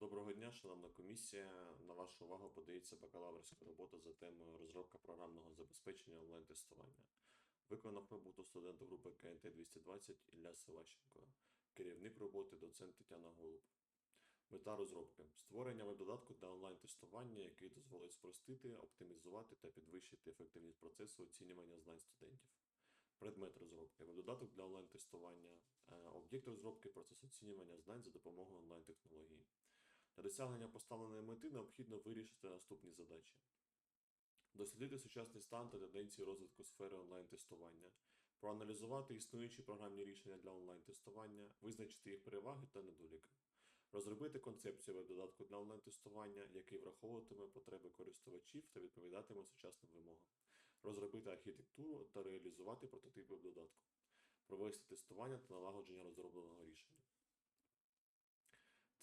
Доброго дня, шановна комісія. На вашу увагу подається бакалаврська робота за темою розробка програмного забезпечення онлайн-тестування. Виконав роботу студент групи КНТ 220 Ілля Силащенко, керівник роботи доцент Тетяна Голуб. Мета розробки створення веб-додатку для онлайн-тестування, який дозволить спростити, оптимізувати та підвищити ефективність процесу оцінювання знань студентів. Предмет розробки веб-додаток для онлайн-тестування, е, об'єкт розробки, процес оцінювання знань за допомогою онлайн-технології. Для досягнення поставленої мети необхідно вирішити наступні задачі: дослідити сучасний стан та тенденції розвитку сфери онлайн-тестування, проаналізувати існуючі програмні рішення для онлайн-тестування, визначити їх переваги та недоліки, розробити концепцію веб-додатку для онлайн-тестування, який враховуватиме потреби користувачів та відповідатиме сучасним вимогам, розробити архітектуру та реалізувати прототип веб-додатку, провести тестування та налагодження розробленого рішення.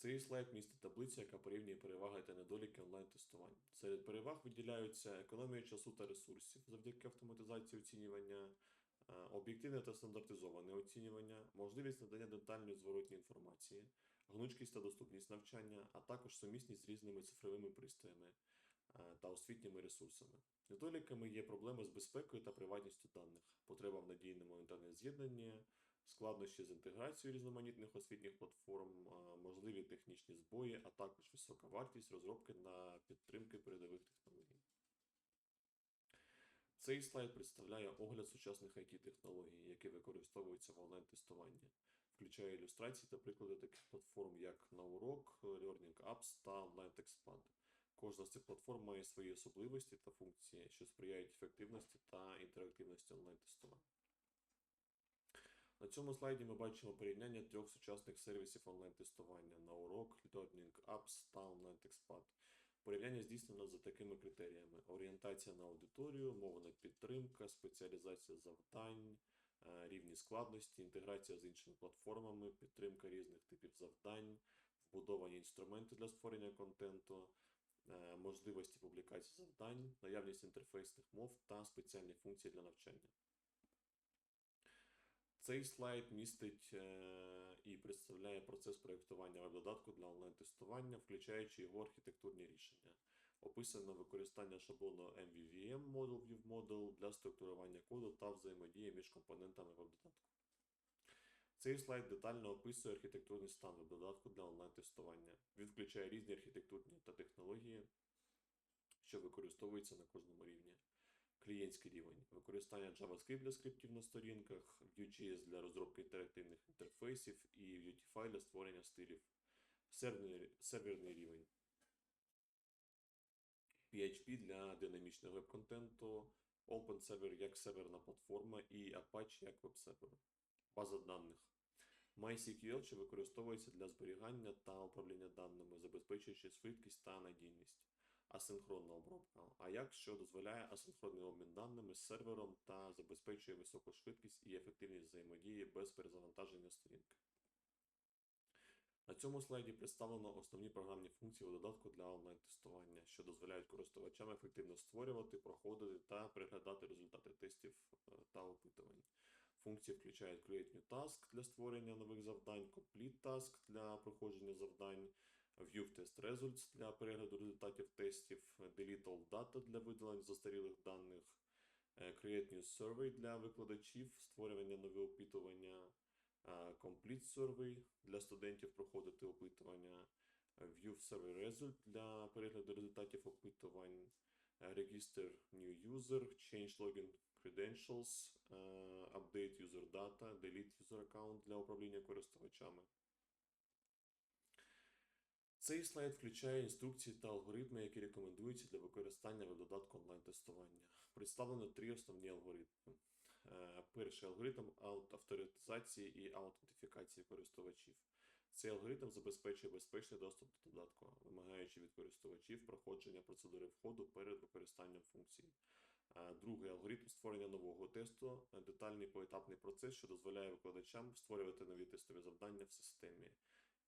Цей слайд містить таблицю, яка порівнює переваги та недоліки онлайн-тестування. Серед переваг виділяються економія часу та ресурсів завдяки автоматизації оцінювання, е, об'єктивне та стандартизоване оцінювання, можливість надання детальної зворотньої інформації, гнучкість та доступність навчання, а також сумісність з різними цифровими пристроями е, та освітніми ресурсами. Недоліками є проблеми з безпекою та приватністю даних, потреба в надійному інтернет-з'єднанні, складнощі з інтеграцією різноманітних освітніх платформ, можливі технічні збої, а також висока вартість розробки на підтримки передових технологій. Цей слайд представляє огляд сучасних IT-технологій, які використовуються в онлайн-тестуванні, включає ілюстрації та приклади таких платформ, як Наурок, Learning Apps та OnlineTextPad. Кожна з цих платформ має свої особливості та функції, що сприяють ефективності та інтерактивності онлайн-тестування. На цьому слайді ми бачимо порівняння трьох сучасних сервісів онлайн-тестування на урок, Learning Apps та OnlineTextPad. Порівняння здійснено за такими критеріями: орієнтація на аудиторію, мовна підтримка, спеціалізація завдань, е, рівні складності, інтеграція з іншими платформами, підтримка різних типів завдань, вбудовані інструменти для створення контенту, е, можливості публікації завдань, наявність інтерфейсних мов та спеціальні функції для навчання. Цей слайд містить е, і представляє процес проєктування веб-додатку для онлайн-тестування, включаючи його архітектурні рішення. Описано використання шаблону MVVM Model View Model для структурування коду та взаємодії між компонентами веб-додатку. Цей слайд детально описує архітектурний стан веб-додатку для онлайн-тестування. Він включає різні архітектурні та технології, що використовуються на кожному рівні клієнтський рівень, використання JavaScript для скриптів на сторінках, Vue.js для розробки інтерактивних інтерфейсів і Vuetify для створення стилів, серверний, серверний рівень, PHP для динамічного веб-контенту, OpenServer як серверна платформа і Apache як веб-сервер. База даних. MySQL, що використовується для зберігання та управління даними, забезпечуючи швидкість та надійність асинхронна обробка, Ajax, що дозволяє асинхронний обмін даними з сервером та забезпечує високу швидкість і ефективність взаємодії без перезавантаження сторінки. На цьому слайді представлено основні програмні функції у додатку для онлайн-тестування, що дозволяють користувачам ефективно створювати, проходити та переглядати результати тестів е, та опитувань. Функції включають Create New Task для створення нових завдань, Complete Task для проходження завдань, View Test Results для перегляду результатів тестів, Delete All Data для видалення застарілих даних, е, Create New Survey для викладачів, створювання нових опитування, е, Complete Survey для студентів проходити опитування, е, View Survey Result для перегляду результатів опитувань, Register New User, Change Login Credentials, Update User Data, Delete User Account для управління користувачами. Цей слайд включає інструкції та алгоритми, які рекомендуються для використання веб-додатку онлайн-тестування. Представлено три основні алгоритми. Е, Перший алгоритм авторизації і аутентифікації користувачів. Цей алгоритм забезпечує безпечний доступ до додатку, вимагаючи від користувачів проходження процедури входу перед використанням функцій. Е, Другий алгоритм створення нового тесту, детальний поетапний процес, що дозволяє викладачам створювати нові тестові завдання в системі.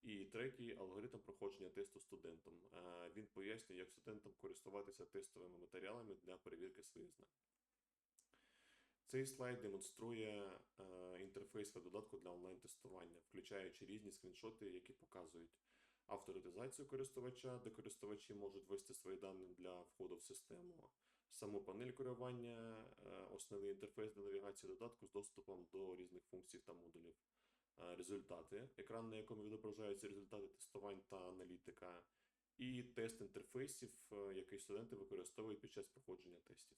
І третій алгоритм проходження тесту студентом. Е, Він пояснює, як студентам користуватися тестовими матеріалами для перевірки своїх знань. Цей слайд демонструє е, інтерфейс веб-додатку для онлайн-тестування, включаючи різні скріншоти, які показують авторитизацію користувача, де користувачі можуть ввести свої дані для входу в систему, саму панель керування, е, основний інтерфейс для навігації додатку з доступом до різних функцій та модулів, результати, екран, на якому відображаються результати тестувань та аналітика, і тест інтерфейсів, е, який студенти використовують під час проходження тестів.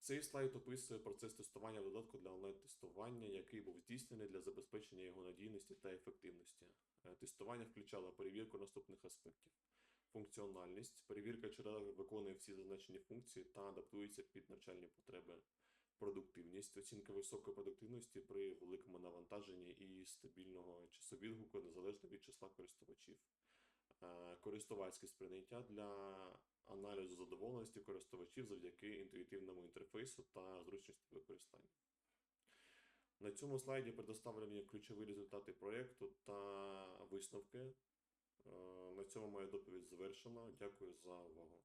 Цей слайд описує процес тестування додатку для онлайн-тестування, який був здійснений для забезпечення його надійності та ефективності. Е, Тестування включало перевірку наступних аспектів: функціональність, перевірка, чи виконує всі зазначені функції та адаптується під навчальні потреби, продуктивність, оцінка високої продуктивності при великому навантаженні і стабільного часовідгуку незалежно від числа користувачів. Е, Користувацьке сприйняття для аналізу задоволеності користувачів завдяки інтуїтивному інтерфейсу та зручності використання. На цьому слайді предоставлені ключові результати проєкту та висновки. Е, На цьому моя доповідь завершена. Дякую за увагу.